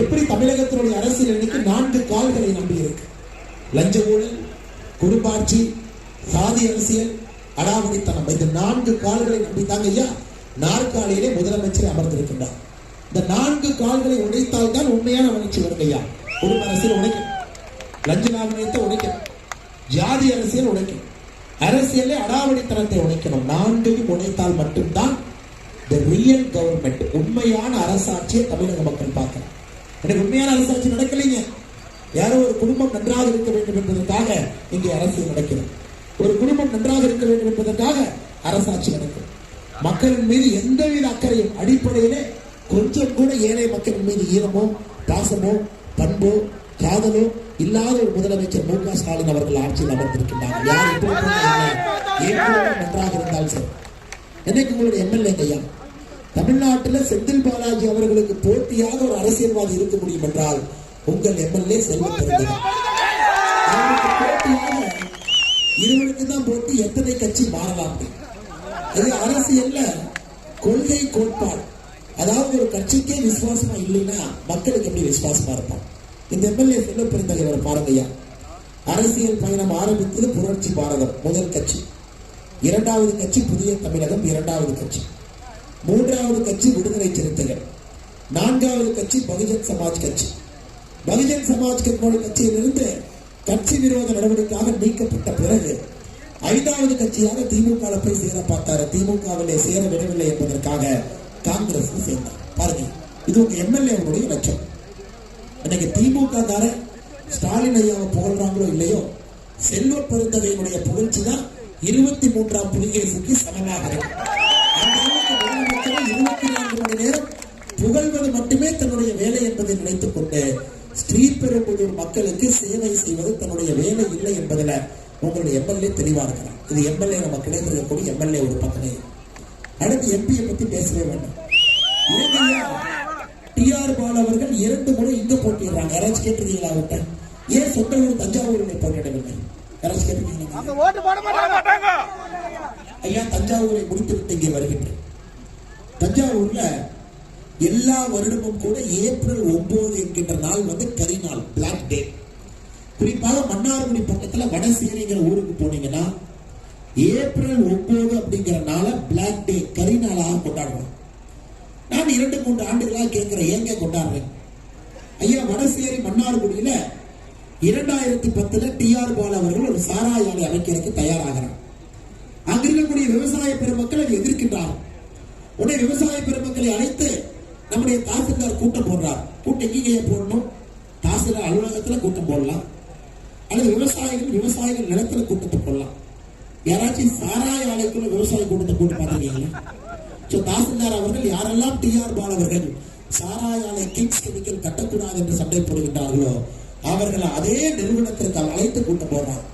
எப்படி தமிழகத்தினுடைய அரசியல் இன்னைக்கு நான்கு கால்களை நம்பி இருக்கு? லஞ்ச ஊழல் குடும்பாட்சி சாதி அரசியல் அடாவடித்தனம். இந்த நான்கு கால்களை நம்பித்தாங்க ஐயா நாற்காலியிலே முதலமைச்சர் அமர்ந்திருக்கின்றார். இந்த நான்கு கால்களை உடைத்தால் தான் உண்மையான வளர்ச்சி வரும் ஐயா. குடும்ப அரசியல் உடைக்கும் லஞ்ச லாபத்தை உடைக்கணும். ஜாதி அரசியல் உடைக்கணும். அரசியலே அடாவடித்தனத்தை உடைக்கணும். நான்கையும் உடைத்தால் மட்டும்தான் த ரியல் கவர்மெண்ட் உண்மையான அரசாட்சியை தமிழக மக்கள் பார்க்கணும். எனக்கு உண்மையான அரசாட்சி நடக்கலைங்க. யாரோ ஒரு குடும்பம் நன்றாக இருக்க வேண்டும் என்பதற்காக இங்கே அரசியல் நடக்கிறது. ஒரு குடும்பம் நன்றாக இருக்க வேண்டும் என்பதற்காக அரசாட்சி நடக்கும் மக்களின் மீது எந்தவித அக்கறையும் அடிப்படையிலே கொஞ்சம் கூட ஏழை மக்களின் மீது ஈரமோ பாசமோ பண்போ காதலோ இல்லாத ஒரு முதலமைச்சர் மு க ஸ்டாலின் அவர்கள் ஆட்சியில் அமர்ந்திருக்கின்றார். யார் எப்படி நன்றாக இருந்தாலும் சரி. என்னைக்கு உங்களுடைய எம்எல்ஏ ஐயா? தமிழ்நாட்டில் செந்தில் பாலாஜி அவர்களுக்கு போட்டியாக ஒரு அரசியல்வாதி இருக்க முடியும் என்றால் உங்கள் எம்எல்ஏ செல்வ போட்டியாக இருவருக்கு தான் போட்டி எத்தனை கட்சி மாறலாம்? இது அரசியல்ல கொள்கை கோட்பாடு. அதாவது ஒரு கட்சிக்கே விசுவாசமா இல்லைன்னா மக்களுக்கு எப்படி விசுவாசமா இருப்பான்? இந்த எம்எல்ஏ செல்வ பெருந்தகைவரை பாருங்க அரசியல் பயணம் ஆரம்பித்தது புரட்சி பாரதம் முதல் கட்சி. இரண்டாவது கட்சி புதிய தமிழகம் இரண்டாவது கட்சி. மூன்றாவது கட்சி விடுதலை சிறுத்தைகள். நான்காவது கட்சி பகுஜன் சமாஜ் கட்சி. பகுஜன் சமாஜ் கட்சியோட கட்சியிலிருந்து கட்சி விரோத நடவடிக்கையாக நீக்கப்பட்ட பிறகு ஐந்தாவது கட்சியாக திமுக போய் சேர பார்த்தாரு. திமுகவிலே சேர விடவில்லை என்பதற்காக காங்கிரஸ் சேர்ந்தார். பாருங்க இது உங்க எம்எல்ஏ லட்சம். இன்னைக்கு திமுக கார ஸ்டாலின் ஐயாவை புகழ்றாங்களோ இல்லையோ செல்வ பெருந்தகையினுடைய புகழ்ச்சி தான் இருபத்தி மூன்றாம் புலிகேசுக்கு சமமாக இருக்கு அந்த அளவுக்கு முதலமைச்சரை இருபத்தி நான்கு மணி நேரம் புகழ்வது மட்டுமே தன்னுடைய வேலை என்பதை நினைத்துக் கொண்டு ஸ்ரீபெரும்புதூர் மக்களுக்கு சேவை செய்வது தன்னுடைய வேலை இல்லை என்பதில் உங்களுடைய எம்எல்ஏ தெளிவா இருக்கிறார். இது எம்எல்ஏ நம்ம கிடைத்திருக்கக்கூடிய எம்எல்ஏ ஒரு பக்கமே. அடுத்து எம்பியை பத்தி பேசவே வேண்டாம். டிஆர் பால் அவர்கள் இரண்டு முறை இங்க போட்டிடுறாங்க யாராச்சும் கேட்டிருக்கீங்களா அவர்கிட்ட? ஏன் சொந்த ஊர் தஞ்சாவூரில் போட்டியிடவில்லை? யாராச்சும் கேட்டிருக்கீங்களா ஐயா தஞ்சாவூரை முடித்துவிட்டு இங்கே வருகின்றேன். தஞ்சாவூர்ல எல்லா வருடமும் கூட ஏப்ரல் ஒன்பது என்கின்ற நாள் வந்து கரிநாள் பிளாக் டே குறிப்பாக மன்னார்குடி பக்கத்துல வடசேரிங்கிற ஊருக்கு போனீங்கன்னா ஏப்ரல் ஒன்பது அப்படிங்கிற நாள பிளாக் டே கரிநாளாக கொண்டாடுவோம் நான் இரண்டு மூன்று ஆண்டுகளாக கேட்கிறேன் ஏங்க கொண்டாடுறேன். ஐயா வடசேரி மன்னார்குடியில இரண்டாயிரத்தி பத்துல டிஆர் பால் அவர்கள் ஒரு சாராய ஆலை அமைக்கிறதுக்கு தயாராகிறார். அங்கிருக்கக்கூடிய விவசாய பெருமக்கள் அதை எதிர்க்கின்றார் உடனே விவசாய பெருமக்களை அழைத்து நம்முடைய தாசில்தார் கூட்டம் போடுறார். கூட்டம் எங்கேயே போடணும். தாசில்தார் அலுவலகத்துல கூட்டம் போடலாம். அல்லது விவசாயிகள் விவசாயிகள் நிலத்துல கூட்டத்தை போடலாம். யாராச்சும் சாராய ஆலைக்குள்ள விவசாய கூட்டத்தை போட்டு பார்த்துருக்கீங்களா? சோ தாசில்தார் அவர்கள் யாரெல்லாம் டிஆர் பால் அவர்கள் சாராய ஆலை கிங்ஸ் கெமிக்கல் கட்டக்கூடாது என்று சண்டை போடுகின்றார்களோ அவர்கள் அதே நிறுவனத்திற்கு அழைத்து கூட்டம் போடுறார்